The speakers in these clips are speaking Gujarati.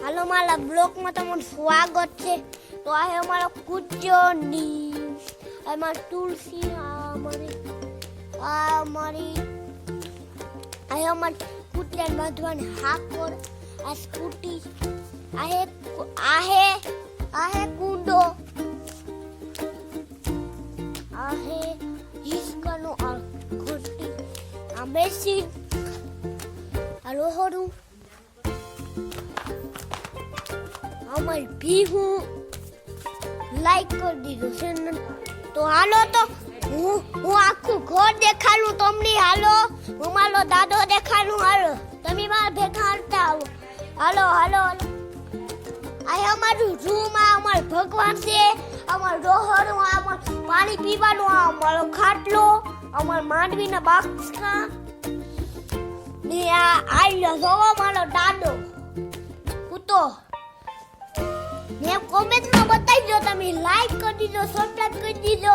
હાલો મારા બ્લોગમાં તમારું સ્વાગત છે તો આ હે અમારો કુચોની અમારી તુલસી અમારી આ અમારી આ હે અમારી કુતરાને બાંધવાની હાકોર આ સ્કૂટી આ હે આ હે આ હે કુંડો આ હે હિસકાનો આ ઘોટી આ મેસી આ લોહરું અમારી ભીહું લાઈક કરી દીધું છે તો હાલો તો હું હું આખું ઘર દેખાડું તમને, હાલો. હું મારો દાદો દેખાડું, હાલો. તમે મારા ભેગા હાલતા આવો. હાલો હાલો આ અમારું રૂમ આ અમારું ભગવાન છે. અમાર ડોહરું અમારું પાણી પીવાનું, આ અમારો ખાટલો, અમાર માંડવીના બાક્સા ને આ આલ્યો જોવો મારો દાદો. કૂતો. મેં કોમેન્ટમાં બતાવી દો તમે લાઈક કરી દીધો સબસ્ક્રાઇબ કરી દીધો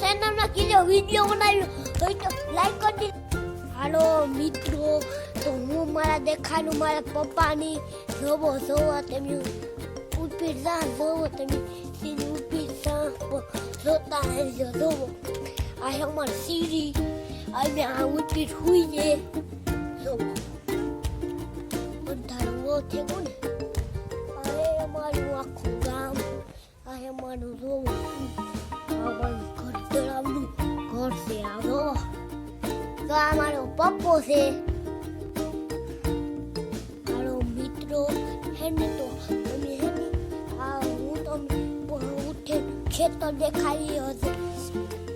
ચેનલમાં કીધો વીડિયો બનાવ્યો હોય તો લાઈક કરી દીધો હાલો, મિત્રો, તો હું મારા દેખાડું, મારા પપ્પાની. જોવો જોવો તમે જા, જોવો તમે સીધી જા, જોતા રહેજો, જોવો. આ અમારી સીરી. અમે આ ઊભી હુઈ છે ઘર તળાવનું ઘર છે આ જોવો તો આ મારો પપ્પો છે મારો મિત્રો હે ને તો તમે હે ને આ હું તમને ઉઠે ખેતર દેખાડી હશે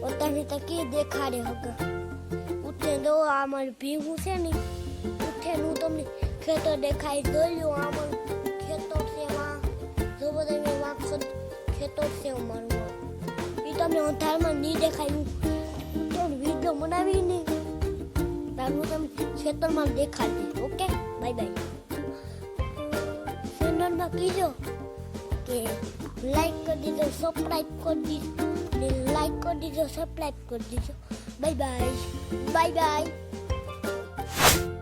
પોતાને તો કે દેખાડે હગર ઉઠે દો આ મારું ભીવું છે ને ઉઠે હું તમને ખેતર દેખાય દોલ્યું આમાં ખેતર છે એમાં જો બધા મેં વાંક ખેતર છે અમારું એ તમને અંધારમાં નહીં દેખાયું તો વીડિયો બનાવીને તારું તમે ખેતરમાં દેખાડી ઓકે બાય બાય ચેનલમાં કીજો કે લાઈક કરી દીધો સબસ્ક્રાઈબ કરી દીધો ને લાઈક કરી દીધો સબસ્ક્રાઈબ કરી દીધો બાય બાય બાય બાય